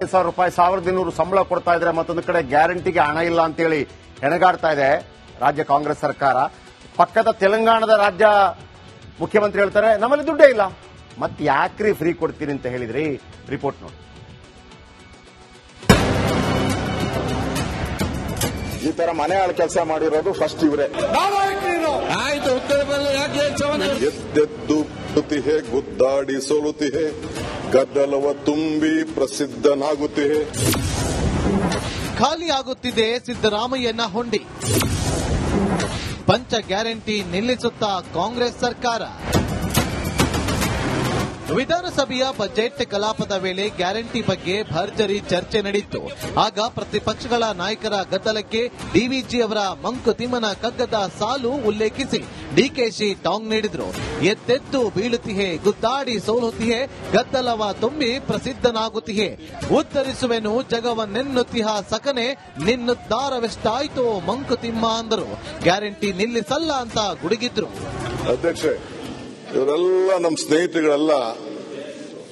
ಸಾವಿರ ರೂಪಾಯಿ ಸಾವಿರದ ಇನ್ನೂರು ಸಂಬಳ ಕೊಡ್ತಾ ಇದ್ರೆ ಮತ್ತೊಂದು ಕಡೆ ಗ್ಯಾರಂಟಿಗೆ ಹಣ ಇಲ್ಲ ಅಂತೇಳಿ ಹೆಣಗಾಡ್ತಾ ಇದೆ ರಾಜ್ಯ ಕಾಂಗ್ರೆಸ್ ಸರ್ಕಾರ. ಪಕ್ಕದ ತೆಲಂಗಾಣದ ರಾಜ್ಯ ಮುಖ್ಯಮಂತ್ರಿ ಹೇಳ್ತಾರೆ ನಮ್ಮಲ್ಲಿ ದುಡ್ಡೇ ಇಲ್ಲ. ಮತ್ತೆ ಯಾಕ್ರಿ ಫ್ರೀ ಕೊಡ್ತೀನಿ ಅಂತ ಹೇಳಿದ್ರಿ? ರಿಪೋರ್ಟ್ ನೋಡಿ. ಈ ತರ ಮನೆ ಆಳ ಕೆಲಸ ಮಾಡಿರೋದು ಫಸ್ಟ್ ಇವರೇ. ಆಯ್ತು ಉತ್ತರ ಎದ್ದೆದ್ದು ಸ್ತುತಿಹೆ ಗುದ್ದಾಡಿ ಸೋಲುತಿಹೆ ಗದ್ದಲವ ತುಂಬಿ ಪ್ರಸಿದ್ಧನಾಗುತ್ತೆ. ಖಾಲಿಯಾಗುತ್ತಿದೆ ಸಿದ್ದರಾಮಯ್ಯನ ಹೊಂಡಿ. ಪಂಚ ಗ್ಯಾರಂಟಿ ನಿಲ್ಲಿಸುತ್ತಾ ಕಾಂಗ್ರೆಸ್ ಸರ್ಕಾರ. ವಿಧಾನಸಭೆಯ ಬಜೆಟ್ ಕಲಾಪದ ವೇಳೆ ಗ್ಯಾರಂಟಿ ಬಗ್ಗೆ ಭರ್ಜರಿ ಚರ್ಚೆ ನಡೆಯಿತು ಆಗ ಪ್ರತಿಪಕ್ಷಗಳ ನಾಯಕರ ಗದ್ದಲಕ್ಕೆ ಡಿವಿಜಿ ಅವರ ಮಂಕುತಿಮ್ಮನ ಕಗ್ಗದ ಸಾಲು ಉಲ್ಲೇಖಿಸಿ ಡಿಕೆಶಿ ಟಾಂಗ್ ನೀಡಿದ್ರು. ಎತ್ತೆತ್ತು ಬೀಳುತ್ತಿಹೆ, ಗುದ್ದಾಡಿ ಸೋಲುತ್ತಿಹೆ, ಗದ್ದಲವ ತುಂಬಿ ಪ್ರಸಿದ್ಧನಾಗುತ್ತಿಹೆ. ಉತ್ತರಿಸುವೆನು ಜಗವನ್ನೆನ್ನುತ್ತಿಹ ಸಕನೆ, ನಿನ್ನುದ್ದಾರವೆಷ್ಟಾಯ್ತು ಮಂಕುತಿಮ್ಮ ಅಂದರು. ಗ್ಯಾರಂಟಿ ನಿಲ್ಲಿಸಲ್ಲ ಅಂತ ಗುಡುಗಿದ್ರು. ಇವರೆಲ್ಲ ನಮ್ಮ ಸ್ನೇಹಿತರುಗಳೆಲ್ಲ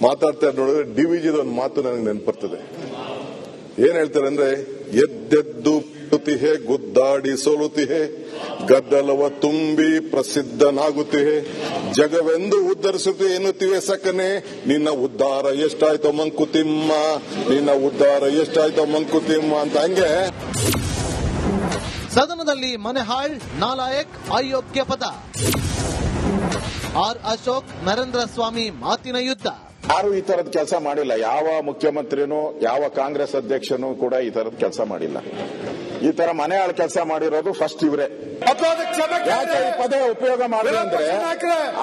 ಮಾತಾಡ್ತಾ ನೋಡಿದ್ರೆ ಡಿವಿಜಿದ ಒಂದು ಮಾತು ನನಗೆ ನೆನಪರ್ತದೆ ಏನ್ ಹೇಳ್ತಾರೆ ಅಂದ್ರೆ, ಎದ್ದೆದ್ದು ಸ್ತುತಿಹೆ ಗುದ್ದಾಡಿ ಸೋಲುತಿಹೆ, ಗದ್ದಲವ ತುಂಬಿ ಪ್ರಸಿದ್ಧನಾಗುತ್ತಿಹೆ ಜಗವೆಂದು ಉದ್ಧರಿಸುತ್ತೆ ಎನ್ನುತ್ತಿವೆ ಸಕನೆ, ನಿನ್ನ ಉದ್ಧಾರ ಎಷ್ಟಾಯ್ತೋ ಮಂಕುತಿಮ್ಮ, ನಿನ್ನ ಉದ್ಧಾರ ಎಷ್ಟಾಯ್ತೋ ಮಂಕುತಿಮ್ಮ ಅಂತ ಹಂಗೆ. ಸದನದಲ್ಲಿ ಮನೆಹಾಳ್ ನಾಲಾಯಕ್ ಅಯೋಗ್ಯ ಪದ. ಆರ್ ಅಶೋಕ್ ನರೇಂದ್ರ ಸ್ವಾಮಿ ಮಾತಿನ ಯುದ್ಧ. ಯಾರು ಈ ತರದ ಕೆಲಸ ಮಾಡಿಲ್ಲ? ಯಾವ ಮುಖ್ಯಮಂತ್ರಿನೂ ಯಾವ ಕಾಂಗ್ರೆಸ್ ಅಧ್ಯಕ್ಷನೂ ಕೂಡ ಈ ತರದ ಕೆಲಸ ಮಾಡಿಲ್ಲ. ಈ ತರ ಮನೆ ಆಳ ಕೆಲಸ ಮಾಡಿರೋದು ಫಸ್ಟ್ ಇವರೇ. ಯಾಕೆ ಈ ಪದ ಉಪಯೋಗ ಮಾಡಿದ್ರೆ ಅಂದ್ರೆ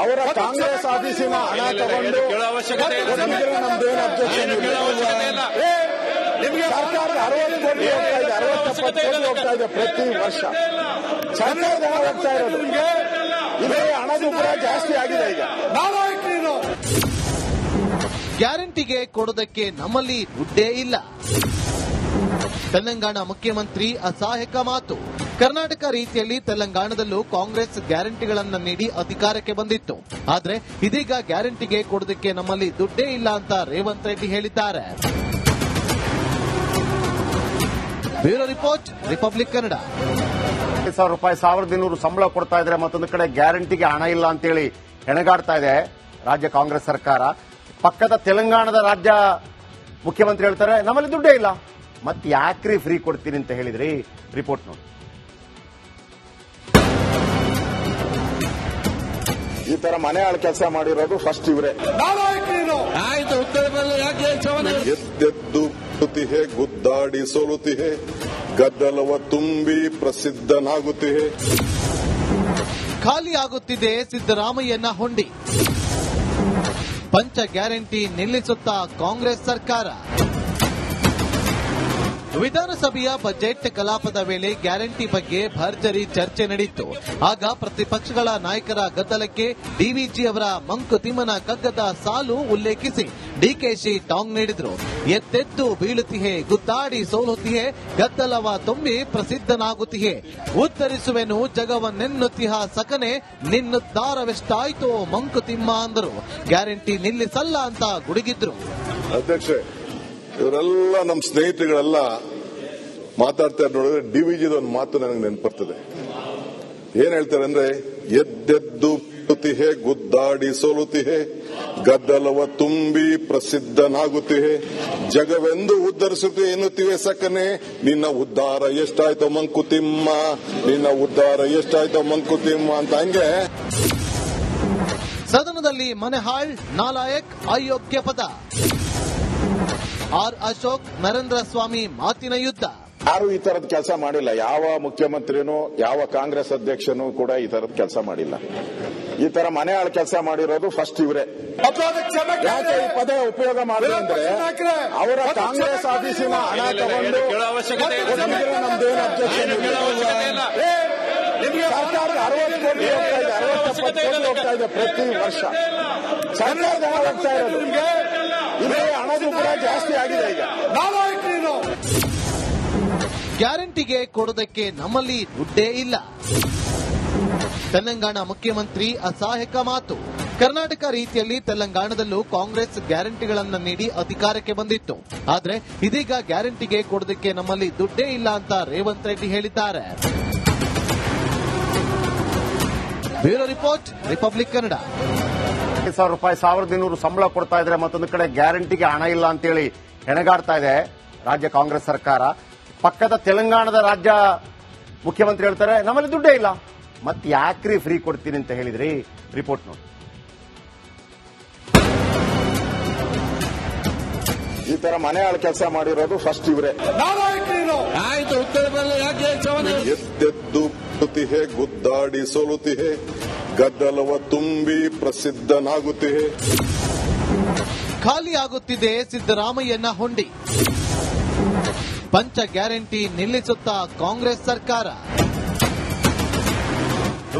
ಅವರ ಕಾಂಗ್ರೆಸ್ ಆಫೀಸಿನ ಹಣ ತಗೊಂಡು ನಮ್ದೇನು. ಸರ್ಕಾರದ ಅರವತ್ತು ಕೋಟಿ ಹೋಗ್ತಾ ಇದೆ ಅರವತ್ತಪ್ಪತ್ತು ಕೋಟಿ ಹೋಗ್ತಾ ಇದೆ ಪ್ರತಿ ವರ್ಷ. ಸರ್ಕಾರದ ಹಣ ಹೋಗ್ತಾ ಇರೋದು. ಇದೇ ಜಾಸ್ತಿ ಆಗಿದೆ ಈಗ. ಗ್ಯಾರಂಟಿಗೆ ಕೊಡೋದಕ್ಕೆ ನಮ್ಮಲ್ಲಿ ದುಡ್ಡೇ ಇಲ್ಲ. ತೆಲಂಗಾಣ ಮುಖ್ಯಮಂತ್ರಿ ಅಸಹಾಯಕ ಮಾತು. ಕರ್ನಾಟಕ ರೀತಿಯಲ್ಲಿ ತೆಲಂಗಾಣದಲ್ಲೂ ಕಾಂಗ್ರೆಸ್ ಗ್ಯಾರಂಟಿಗಳನ್ನು ನೀಡಿ ಅಧಿಕಾರಕ್ಕೆ ಬಂದಿತ್ತು. ಆದರೆ ಇದೀಗ ಗ್ಯಾರಂಟಿಗೆ ಕೊಡೋದಕ್ಕೆ ನಮ್ಮಲ್ಲಿ ದುಡ್ಡೇ ಇಲ್ಲ ಅಂತ ರೇವಂತ್ ರೆಡ್ಡಿ ಹೇಳಿದ್ದಾರೆ. Bureau report, Republic Kannada. ಸಾವಿರ ರೂಪಾಯಿ ಸಾವಿರದ ಇನ್ನೂರು ಸಂಬಳ ಕೊಡ್ತಾ ಇದ್ರೆ ಮತ್ತೊಂದು ಕಡೆ ಗ್ಯಾರಂಟಿಗೆ ಹಣ ಇಲ್ಲ ಅಂತೇಳಿ ಹೆಣಗಾಡ್ತಾ ಇದೆ ರಾಜ್ಯ ಕಾಂಗ್ರೆಸ್ ಸರ್ಕಾರ. ಪಕ್ಕದ ತೆಲಂಗಾಣದ ರಾಜ್ಯ ಮುಖ್ಯಮಂತ್ರಿ ಹೇಳ್ತಾರೆ ನಮ್ಮಲ್ಲಿ ದುಡ್ಡೇ ಇಲ್ಲ. ಮತ್ತೆ ಯಾಕ್ರಿ ಫ್ರೀ ಕೊಡ್ತೀನಿ ಅಂತ ಹೇಳಿದ್ರಿ? ರಿಪೋರ್ಟ್ ನೋಡಿ. ಈ ತರ ಮನೆ ಆಳ ಕೆಲಸ ಮಾಡಿರೋದು ಫಸ್ಟ್ ಇವರೇ. ಎದ್ದೆದ್ದು ಹೇ ಗುದ್ದಾಡಿ ಸೋಲುತಿಹೆ ಗದ್ದಲವ ತುಂಬಿ ಪ್ರಸಿದ್ಧನಾಗುತ್ತಿದೆ ಖಾಲಿ ಆಗುತ್ತಿದೆ ಸಿದ್ದರಾಮಯ್ಯನ ಹೊಂಡಿ. ಪಂಚ ಗ್ಯಾರಂಟಿ ನಿಲ್ಲಿಸುತ್ತಾ ಕಾಂಗ್ರೆಸ್ ಸರ್ಕಾರ. ವಿಧಾನಸಭೆಯ ಬಜೆಟ್ ಕಲಾಪದ ವೇಳೆ ಗ್ಯಾರಂಟಿ ಬಗ್ಗೆ ಭರ್ಜರಿ ಚರ್ಚೆ ನಡೆಯಿತು ಆಗ ಪ್ರತಿಪಕ್ಷಗಳ ನಾಯಕರ ಗದ್ದಲಕ್ಕೆ ಡಿವಿಜಿ ಅವರ ಮಂಕುತಿಮ್ಮನ ಕಗ್ಗದ ಸಾಲು ಉಲ್ಲೇಖಿಸಿ ಡಿಕೆಶಿ ಟಾಂಗ್ ನೀಡಿದ್ರು. ಎತ್ತೆತ್ತು ಬೀಳುತ್ತಿಹೆ, ಗುದ್ದಾಡಿ ಸೋಲುತ್ತಿಹೆ, ಗದ್ದಲವ ತುಂಬಿ ಪ್ರಸಿದ್ಧನಾಗುತ್ತಿಹೆ. ಉತ್ತರಿಸುವೆನು ಜಗವನ್ನೆನ್ನುತ್ತಿಹ ಸಕನೆ ನಿನ್ನುದ್ದಾರವೆಷ್ಟಾಯ್ತು ಮಂಕುತಿಮ್ಮ ಅಂದರು. ಗ್ಯಾರಂಟಿ ನಿಲ್ಲಿಸಲ್ಲ ಅಂತ ಗುಡುಗಿದ್ರು. ಇವರೆಲ್ಲ ನಮ್ಮ ಸ್ನೇಹಿತರುಗಳೆಲ್ಲ ಮಾತಾಡ್ತಾ ನೋಡಿದ್ರೆ ಡಿವಿಜಿದ ಒಂದು ಮಾತು ನನಗೆ ನೆನಪರ್ತದೆ ಏನ್ ಹೇಳ್ತಾರೆ ಅಂದ್ರೆ, ಎದ್ದೆದ್ದು ಪುತಿಹೆ ಗುದ್ದಾಡಿ ಸೋಲುತಿಹೆ, ಗದ್ದಲವ ತುಂಬಿ ಪ್ರಸಿದ್ಧನಾಗುತ್ತಿಹೆ ಜಗವೆಂದು ಉದ್ಧರಿಸುತ್ತೆ ಎನ್ನುತ್ತಿವೆ ಸಕನೆ, ನಿನ್ನ ಉದ್ಧಾರ ಎಷ್ಟಾಯ್ತೋ ಮಂಕುತಿಮ್ಮ, ನಿನ್ನ ಉದ್ಧಾರ ಎಷ್ಟಾಯ್ತೋ ಮಂಕುತಿಮ್ಮ ಅಂತ ಹಂಗೆ. ಸದನದಲ್ಲಿ ಮನೆಹಾಳ್ ನಾಲಾಯಕ್ ಅಯೋಗ್ಯ ಪದ. ಆರ್ ಅಶೋಕ್ ನರೇಂದ್ರ ಸ್ವಾಮಿ ಮಾತಿನ ಯುದ್ಧ. ಯಾರು ಈ ತರದ ಕೆಲಸ ಮಾಡಿಲ್ಲ? ಯಾವ ಮುಖ್ಯಮಂತ್ರಿನೂ ಯಾವ ಕಾಂಗ್ರೆಸ್ ಅಧ್ಯಕ್ಷನೂ ಕೂಡ ಈ ತರದ ಕೆಲಸ ಮಾಡಿಲ್ಲ. ಈ ತರ ಮನೆ ಆಳ ಕೆಲಸ ಮಾಡಿರೋದು ಫಸ್ಟ್ ಇವರೇ. ಯಾಕೆ ಈ ಪದ ಉಪಯೋಗ ಮಾಡಿದ್ರೆ ಅವರ ಕಾಂಗ್ರೆಸ್ ಆಫೀಸಿನ ಹಣ ತಗೊಂಡು ನಮ್ದೇನು. ಸರ್ಕಾರದ ಅರವತ್ತು ಕೋಟಿ ಹೋಗ್ತಾ ಇದೆ ಅರವತ್ತಪ್ಪತ್ತು ಕೋಟಿ ಹೋಗ್ತಾ ಇದೆ ಪ್ರತಿ ವರ್ಷ. ಸರ್ಕಾರದ ಹಣ ಹೋಗ್ತಾ ಇರೋದು. ಗ್ಯಾರಂಟಿಗೆ ಕೊಡೋದಕ್ಕೆ ನಮ್ಮಲ್ಲಿ ದುಡ್ಡೇ ಇಲ್ಲ. ತೆಲಂಗಾಣ ಮುಖ್ಯಮಂತ್ರಿ ಅಸಹಾಯಕ ಮಾತು. ಕರ್ನಾಟಕ ರೀತಿಯಲ್ಲಿ ತೆಲಂಗಾಣದಲ್ಲೂ ಕಾಂಗ್ರೆಸ್ ಗ್ಯಾರಂಟಿಗಳನ್ನು ನೀಡಿ ಅಧಿಕಾರಕ್ಕೆ ಬಂದಿತ್ತು. ಆದರೆ ಇದೀಗ ಗ್ಯಾರಂಟಿಗೆ ಕೊಡೋದಕ್ಕೆ ನಮ್ಮಲ್ಲಿ ದುಡ್ಡೇ ಇಲ್ಲ ಅಂತ ರೇವಂತ್ ರೆಡ್ಡಿ ಹೇಳಿದ್ದಾರೆ. Bureau report, Republic Kannada. ಐದು ಸಾವಿರ ರೂಪಾಯಿ ಸಾವಿರದ ಇನ್ನೂರು ಸಂಬಳ ಕೊಡ್ತಾ ಇದ್ರೆ ಮತ್ತೊಂದು ಕಡೆ ಗ್ಯಾರಂಟಿಗೆ ಹಣ ಇಲ್ಲ ಅಂತೇಳಿ ಹೆಣಗಾಡ್ತಾ ಇದೆ ರಾಜ್ಯ ಕಾಂಗ್ರೆಸ್ ಸರ್ಕಾರ. ಪಕ್ಕದ ತೆಲಂಗಾಣದ ರಾಜ್ಯ ಮುಖ್ಯಮಂತ್ರಿ ಹೇಳ್ತಾರೆ ನಮ್ಮಲ್ಲಿ ದುಡ್ಡೇ ಇಲ್ಲ. ಮತ್ತೆ ಯಾಕ್ರಿ ಫ್ರೀ ಕೊಡ್ತೀನಿ ಅಂತ ಹೇಳಿದ್ರಿ? ರಿಪೋರ್ಟ್ ನೋಡಿ. ಈ ತರ ಮನೆ ಆಳ ಕೆಲಸ ಮಾಡಿರೋದು ಫಸ್ಟ್ ಇವರೇ. ಎದ್ದೆದ್ದು ಗುದ್ದಾಡಿ ಸೋಲುತಿಹೆ ಗದ್ದಲವ ತುಂಬಿ ಪ್ರಸಿದ್ಧನಾಗುತ್ತೆ ಖಾಲಿಯಾಗುತ್ತಿದೆ ಸಿದ್ದರಾಮಯ್ಯನ ಹೊಂಡಿ. ಪಂಚ ಗ್ಯಾರಂಟಿ ನಿಲ್ಲಿಸುತ್ತಾ ಕಾಂಗ್ರೆಸ್ ಸರ್ಕಾರ.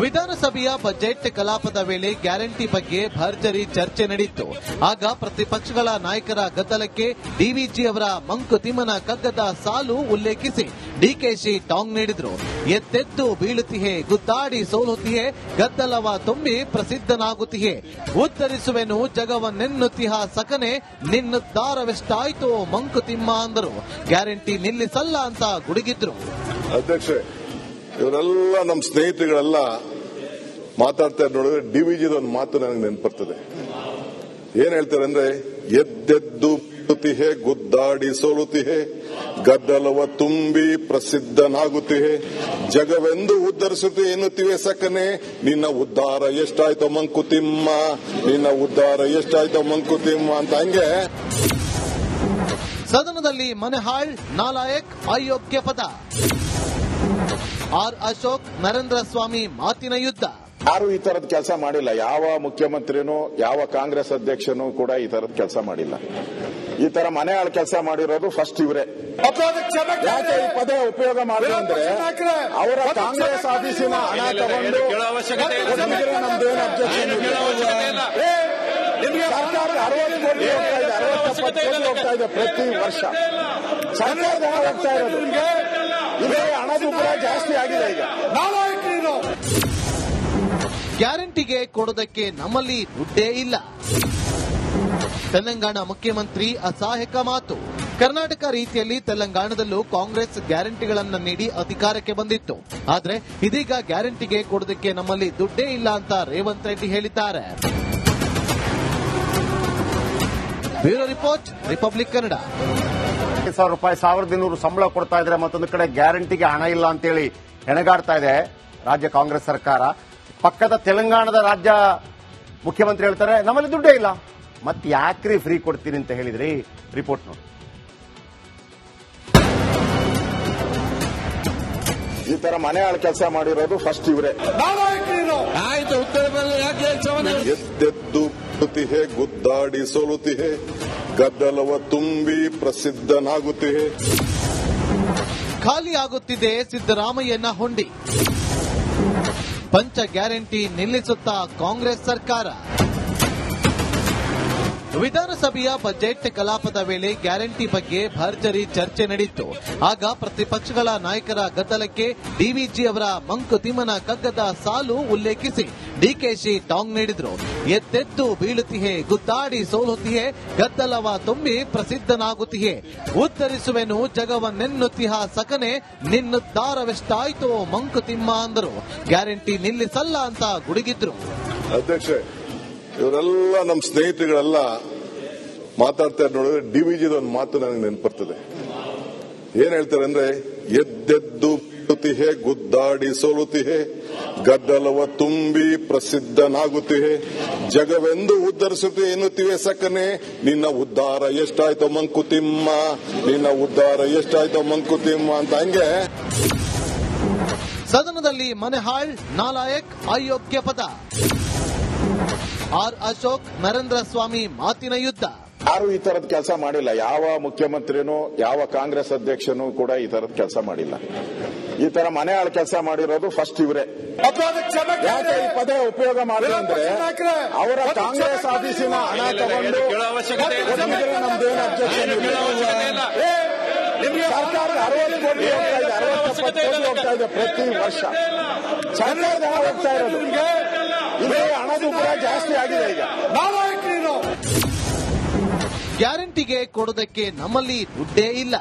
ವಿಧಾನಸಭೆಯ ಬಜೆಟ್ ಕಲಾಪದ ವೇಳೆ ಗ್ಯಾರಂಟಿ ಬಗ್ಗೆ ಭರ್ಜರಿ ಚರ್ಚೆ ನಡೆಯಿತು ಆಗ ಪ್ರತಿಪಕ್ಷಗಳ ನಾಯಕರ ಗದ್ದಲಕ್ಕೆ ಡಿವಿಜಿ ಅವರ ಮಂಕುತಿಮ್ಮನ ಕಗ್ಗದ ಸಾಲು ಉಲ್ಲೇಖಿಸಿ ಡಿಕೆಶಿ ಟಾಂಗ್ ನೀಡಿದ್ರು. ಎತ್ತೆತ್ತು ಬೀಳುತ್ತಿಹೆ, ಗುದ್ದಾಡಿ ಸೋಲುತ್ತಿಹೆ, ಗದ್ದಲವ ತುಂಬಿ ಪ್ರಸಿದ್ಧನಾಗುತ್ತಿಹೆ. ಉತ್ತರಿಸುವೆನು ಜಗವನ್ನೆನ್ನುತ್ತಿಹ ಸಕನೆ, ನಿನ್ನುದ್ದಾರವೆಷ್ಟಾಯ್ತು ಮಂಕುತಿಮ್ಮ ಅಂದರು. ಗ್ಯಾರಂಟಿ ನಿಲ್ಲಿಸಲ್ಲ ಅಂತ ಗುಡುಗಿದ್ರು. ಇವರೆಲ್ಲ ನಮ್ಮ ಸ್ನೇಹಿತರುಗಳೆಲ್ಲ ಮಾತಾಡ್ತಾ ನೋಡಿದ್ರೆ ಡಿವಿಜಿದ ಒಂದು ಮಾತು ನನಗೆ ನೆನಪರ್ತದೆ ಏನ್ ಹೇಳ್ತಾರೆ ಅಂದ್ರೆ, ಎದ್ದೆದ್ದು ಕುತಿಹೆ ಗುದ್ದಾಡಿ ಸೋಲುತಿಹೆ ಗದ್ದಲವ ತುಂಬಿ ಪ್ರಸಿದ್ಧನಾಗುತ್ತಿಹೆ, ಜಗವೆಂದು ಉದ್ಧರಿಸುತ್ತೆ ಎನ್ನುತ್ತಿವೆ ಸಕನೆ, ನಿನ್ನ ಉದ್ಧಾರ ಎಷ್ಟಾಯ್ತೋ ಮಂಕುತಿಮ್ಮ, ನಿನ್ನ ಉದ್ಧಾರ ಎಷ್ಟಾಯ್ತೋ ಮಂಕುತಿಮ್ಮ ಅಂತ ಹಂಗೆ. ಸದನದಲ್ಲಿ ಮನೆಹಾಳ್ ನಾಲಾಯಕ್ ಅಯೋಗ್ಯ ಪದ. ಆರ್ ಅಶೋಕ್ ನರೇಂದ್ರ ಸ್ವಾಮಿ ಮಾತಿನ ಯುದ್ಧ. ಯಾರು ಈ ತರದ ಕೆಲಸ ಮಾಡಿಲ್ಲ? ಯಾವ ಮುಖ್ಯಮಂತ್ರಿನೂ ಯಾವ ಕಾಂಗ್ರೆಸ್ ಅಧ್ಯಕ್ಷನೂ ಕೂಡ ಈ ತರದ ಕೆಲಸ ಮಾಡಿಲ್ಲ. ಈ ತರ ಮನೆ ಆಳ ಕೆಲಸ ಮಾಡಿರೋದು ಫಸ್ಟ್ ಇವರೇ. ಯಾಕೆ ಈ ಪದ ಉಪಯೋಗ ಮಾಡಿದ್ರು ಅಂದ್ರೆ ಅವರ ಕಾಂಗ್ರೆಸ್ ಆಫೀಸಿನ ಹಣ ತಗೊಂಡು ಕೊಟ್ಟಿದ್ರೆ ನಮ್ದೇನು ಅಬ್ಜೆಕ್ಷನ್ ಸರ್ಕಾರ ಅರವತ್ತು ಕೋಟಿ ಹೋಗ್ತಾ ಇದೆ ಅರವತ್ತಪ್ಪತ್ತು ಕೋಟಿ ಹೋಗ್ತಾ ಇದೆ ಪ್ರತಿ ವರ್ಷ. ಸರ್ಕಾರದ ಹೋಗ್ತಾ ಇರೋದು. ಇದೇ ಹಣದ ಕೂಡ ಜಾಸ್ತಿ ಆಗಿದೆ ಈಗ. ಗ್ಯಾರಂಟಿಗೆ ಕೊಡೋದಕ್ಕೆ ನಮ್ಮಲ್ಲಿ ದುಡ್ಡೇ ಇಲ್ಲ. ತೆಲಂಗಾಣ ಮುಖ್ಯಮಂತ್ರಿ ಅಸಹಾಯಕ ಮಾತು. ಕರ್ನಾಟಕ ರೀತಿಯಲ್ಲಿ ತೆಲಂಗಾಣದಲ್ಲೂ ಕಾಂಗ್ರೆಸ್ ಗ್ಯಾರಂಟಿಗಳನ್ನು ನೀಡಿ ಅಧಿಕಾರಕ್ಕೆ ಬಂದಿತ್ತು. ಆದರೆ ಇದೀಗ ಗ್ಯಾರಂಟಿಗೆ ಕೊಡೋದಕ್ಕೆ ನಮ್ಮಲ್ಲಿ ದುಡ್ಡೇ ಇಲ್ಲ ಅಂತ ರೇವಂತ್ ರೆಡ್ಡಿ ಹೇಳಿದ್ದಾರೆ. Bureau report, Republic Kannada. ಐದು ಸಾವಿರ ರೂಪಾಯಿ ಸಾವಿರದ ಇನ್ನೂರು ಸಂಬಳ ಕೊಡ್ತಾ ಇದ್ರೆ ಮತ್ತೊಂದು ಕಡೆ ಗ್ಯಾರಂಟಿಗೆ ಹಣ ಇಲ್ಲ ಅಂತೇಳಿ ಹೆಣಗಾಡ್ತಾ ಇದೆ ರಾಜ್ಯ ಕಾಂಗ್ರೆಸ್ ಸರ್ಕಾರ ಪಕ್ಕದ ತೆಲಂಗಾಣದ ರಾಜ್ಯ ಮುಖ್ಯಮಂತ್ರಿ ಹೇಳ್ತಾರೆ ನಮ್ಮಲ್ಲಿ ದುಡ್ಡೇ ಇಲ್ಲ ಮತ್ತೆ ಯಾಕ್ರಿ ಫ್ರೀ ಕೊಡ್ತೀನಿ ಅಂತ ಹೇಳಿದ್ರಿ ರಿಪೋರ್ಟ್ ನೋಡಿ ಈ ತರ ಮನೆ ಆಳ ಕೆಲಸ ಮಾಡಿರೋದು ಫಸ್ಟ್ ಇವರೇ ಆಯ್ತು ಉತ್ತರ ಎದ್ದೆದ್ದು ಗುದ್ದಾಡಿ ಸೋಲುತಿಹೆ ಗದ್ದಲವ ತುಂಬಿ ಪ್ರಸಿದ್ಧನಾಗುತ್ತಿಹೆ. ಖಾಲಿಯಾಗುತ್ತಿದೆ ಸಿದ್ದರಾಮಯ್ಯನ ಹುಂಡಿ. ಪಂಚ ಗ್ಯಾರಂಟಿ ನಿಲ್ಲಿಸುತ್ತಾ ಕಾಂಗ್ರೆಸ್ ಸರ್ಕಾರ. ವಿಧಾನಸಭೆಯ ಬಜೆಟ್ ಕಲಾಪದ ವೇಳೆ ಗ್ಯಾರಂಟಿ ಬಗ್ಗೆ ಭರ್ಜರಿ ಚರ್ಚೆ ನಡೆಯಿತು. ಆಗ ಪ್ರತಿಪಕ್ಷಗಳ ನಾಯಕರ ಗದ್ದಲಕ್ಕೆ ಡಿವಿಜಿ ಅವರ ಮಂಕುತಿಮ್ಮನ ಕಗ್ಗದ ಸಾಲು ಉಲ್ಲೇಖಿಸಿ ಡಿಕೆಶಿ ಟಾಂಗ್ ನೀಡಿದ್ರು. ಎತ್ತೆತ್ತು ಬೀಳುತ್ತಿಹೆ, ಗುದ್ದಾಡಿ ಸೋಲುತ್ತಿಹೆ, ಗದ್ದಲವ ತುಂಬಿ ಪ್ರಸಿದ್ಧನಾಗುತ್ತಿಹೆ. ಉತ್ತರಿಸುವೆನು ಜಗವನ್ನೆನ್ನುತ್ತಿಹ ಸಕನೆ, ನಿನ್ನುದ್ದಾರವೆಷ್ಟಾಯ್ತು ಮಂಕುತಿಮ್ಮ ಅಂದರು. ಗ್ಯಾರಂಟಿ ನಿಲ್ಲಿಸಲ್ಲ ಅಂತ ಗುಡುಗಿದ್ರು. ಇವರೆಲ್ಲ ನಮ್ಮ ಸ್ನೇಹಿತರುಗಳೆಲ್ಲ ಮಾತಾಡ್ತಾ ಇರೋ ನೋಡಿದ್ರೆ ಡಿವಿಜಿದ ಒಂದು ಮಾತು ನನಗೆ ನೆನಪರ್ತದೆ. ಏನ್ ಹೇಳ್ತಾರೆ ಅಂದ್ರೆ, ಎದ್ದೆದ್ದು ಕುತಿಹೆ ಗುದ್ದಾಡಿ ಸೋಲುತಿಹೆ ಗದ್ದಲವ ತುಂಬಿ ಪ್ರಸಿದ್ಧನಾಗುತ್ತಿಹೆ, ಜಗವೆಂದು ಉದ್ಧರಿಸುತ್ತೆ ಎನ್ನುತ್ತಿವೆ ಸಕನೆ, ನಿನ್ನ ಉದ್ಧಾರ ಎಷ್ಟಾಯ್ತೋ ಮಂಕುತಿಮ್ಮ, ನಿನ್ನ ಉದ್ಧಾರ ಎಷ್ಟಾಯ್ತೋ ಮಂಕುತಿಮ್ಮ ಅಂತ ಹಂಗೆ. ಸದನದಲ್ಲಿ ಮನೆಹಾಳ್ ನಾಲಾಯಕ್ ಅಯೋಗ್ಯ ಪದ. ಆರ್ ಅಶೋಕ್ ನರೇಂದ್ರ ಸ್ವಾಮಿ ಮಾತಿನ ಯುದ್ಧ. ಯಾರು ಈ ತರದ ಕೆಲಸ ಮಾಡಿಲ್ಲ? ಯಾವ ಮುಖ್ಯಮಂತ್ರಿನೂ, ಯಾವ ಕಾಂಗ್ರೆಸ್ ಅಧ್ಯಕ್ಷನೂ ಕೂಡ ಈ ತರದ ಕೆಲಸ ಮಾಡಿಲ್ಲ. ಈ ತರ ಮನೆ ಆಳ ಕೆಲಸ ಮಾಡಿರೋದು ಫಸ್ಟ್ ಇವರೇ. ಯಾಕೆ ಈ ಪದೇ ಉಪಯೋಗ ಮಾಡಿದ್ರೆ ಅವರ ಕಾಂಗ್ರೆಸ್ ಆಫೀಸಿನ ಹಣ ತಗೊಂಡು ಸರ್ಕಾರ ಅರವತ್ತು ಕೋಟಿ ಹೋಗ್ತಾ ಇದೆ ಅರವತ್ತಪ್ಪತ್ತು ಕೋಟಿ ಹೋಗ್ತಾ ಇದೆ ಪ್ರತಿ ವರ್ಷ. ಸರ್ಕಾರದ ಇರೋದು. ಕೂಡ ಜಾಸ್ತಿ ಆಗಿದೆ ಈಗ. ಗ್ಯಾರಂಟಿಗೆ ಕೊಡೋದಕ್ಕೆ ನಮ್ಮಲ್ಲಿ ದುಡ್ಡೇ ಇಲ್ಲ.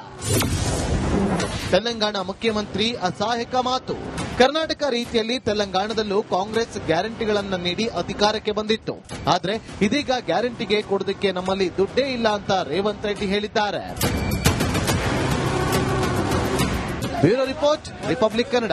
ತೆಲಂಗಾಣ ಮುಖ್ಯಮಂತ್ರಿ ಅಸಹಾಯಕ ಮಾತು. ಕರ್ನಾಟಕ ರೀತಿಯಲ್ಲಿ ತೆಲಂಗಾಣದಲ್ಲೂ ಕಾಂಗ್ರೆಸ್ ಗ್ಯಾರಂಟಿಗಳನ್ನು ನೀಡಿ ಅಧಿಕಾರಕ್ಕೆ ಬಂದಿತ್ತು. ಆದ್ರೆ ಇದೀಗ ಗ್ಯಾರಂಟಿಗೆ ಕೊಡೋದಕ್ಕೆ ನಮ್ಮಲ್ಲಿ ದುಡ್ಡೇ ಇಲ್ಲ ಅಂತ ರೇವಂತ್ ರೆಡ್ಡಿ ಹೇಳಿದ್ದಾರೆ. Bureau report, Republic Kannada.